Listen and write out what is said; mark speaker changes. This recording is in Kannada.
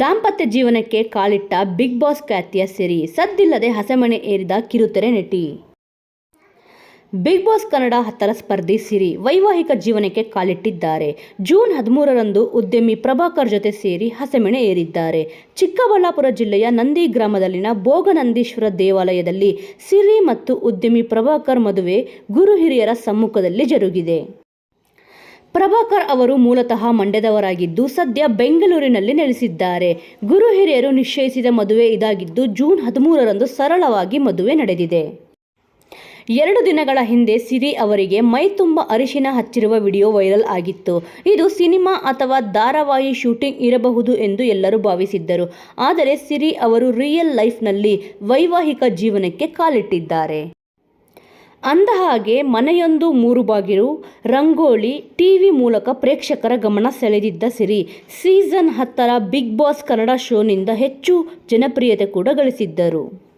Speaker 1: ದಾಂಪತ್ಯ ಜೀವನಕ್ಕೆ ಕಾಲಿಟ್ಟ ಬಿಗ್ ಬಾಸ್ ಖ್ಯಾತಿಯ ಸಿರಿ, ಸದ್ದಿಲ್ಲದೆ ಹಸೆಮಣೆ ಏರಿದ ಕಿರುತೆರೆ ನಟಿ. ಬಿಗ್ ಬಾಸ್ ಕನ್ನಡ ಹತ್ತರ ಸ್ಪರ್ಧಿ ಸಿರಿ, ವೈವಾಹಿಕ ಜೀವನಕ್ಕೆ ಕಾಲಿಟ್ಟಿದ್ದಾರೆ. ಜೂನ್ ಹದಿಮೂರರಂದು ಉದ್ಯಮಿ ಪ್ರಭಾಕರ್ ಜೊತೆ ಸೇರಿ ಹಸೆಮಣೆ ಏರಿದ್ದಾರೆ. ಚಿಕ್ಕಬಳ್ಳಾಪುರ ಜಿಲ್ಲೆಯ ನಂದಿ ಗ್ರಾಮದಲ್ಲಿನ ಭೋಗನಂದೀಶ್ವರ ದೇವಾಲಯದಲ್ಲಿ ಸಿರಿ ಮತ್ತು ಉದ್ಯಮಿ ಪ್ರಭಾಕರ್ ಮದುವೆ ಗುರು ಹಿರಿಯರ ಸಮ್ಮುಖದಲ್ಲಿ ಜರುಗಿದೆ. ಪ್ರಭಾಕರ್ ಅವರು ಮೂಲತಃ ಮಂಡ್ಯದವರಾಗಿದ್ದು ಸದ್ಯ ಬೆಂಗಳೂರಿನಲ್ಲಿ ನೆಲೆಸಿದ್ದಾರೆ. ಗುರು ಹಿರಿಯರು ನಿಶ್ಚಯಿಸಿದ ಮದುವೆ ಇದಾಗಿದ್ದು ಜೂನ್ ಹದಿಮೂರರಂದು ಸರಳವಾಗಿ ಮದುವೆ ನಡೆದಿದೆ. ಎರಡು ದಿನಗಳ ಹಿಂದೆ ಸಿರಿ ಅವರಿಗೆ ಮೈ ತುಂಬ ಅರಿಶಿನ ಹಚ್ಚಿರುವ ವಿಡಿಯೋ ವೈರಲ್ ಆಗಿತ್ತು. ಇದು ಸಿನಿಮಾ ಅಥವಾ ಧಾರಾವಾಹಿ ಶೂಟಿಂಗ್ ಇರಬಹುದು ಎಂದು ಎಲ್ಲರೂ ಭಾವಿಸಿದ್ದರು. ಆದರೆ ಸಿರಿ ಅವರು ರಿಯಲ್ ಲೈಫ್ನಲ್ಲಿ ವೈವಾಹಿಕ ಜೀವನಕ್ಕೆ ಕಾಲಿಟ್ಟಿದ್ದಾರೆ. ಅಂದಹಾಗೆ ಮನೆಯೊಂದು ಮೂರು ಬಾಗಿಲು ರಂಗೋಲಿ, ಟಿವಿ ಮೂಲಕ ಪ್ರೇಕ್ಷಕರ ಗಮನ ಸೆಳೆದಿದ್ದ ಸಿರಿ. ಸೀಸನ್ ಹತ್ತರ ಬಿಗ್ ಬಾಸ್ ಕನ್ನಡ ಶೋನಿಂದ ಹೆಚ್ಚು ಜನಪ್ರಿಯತೆ ಕೂಡ ಗಳಿಸಿದ್ದರು.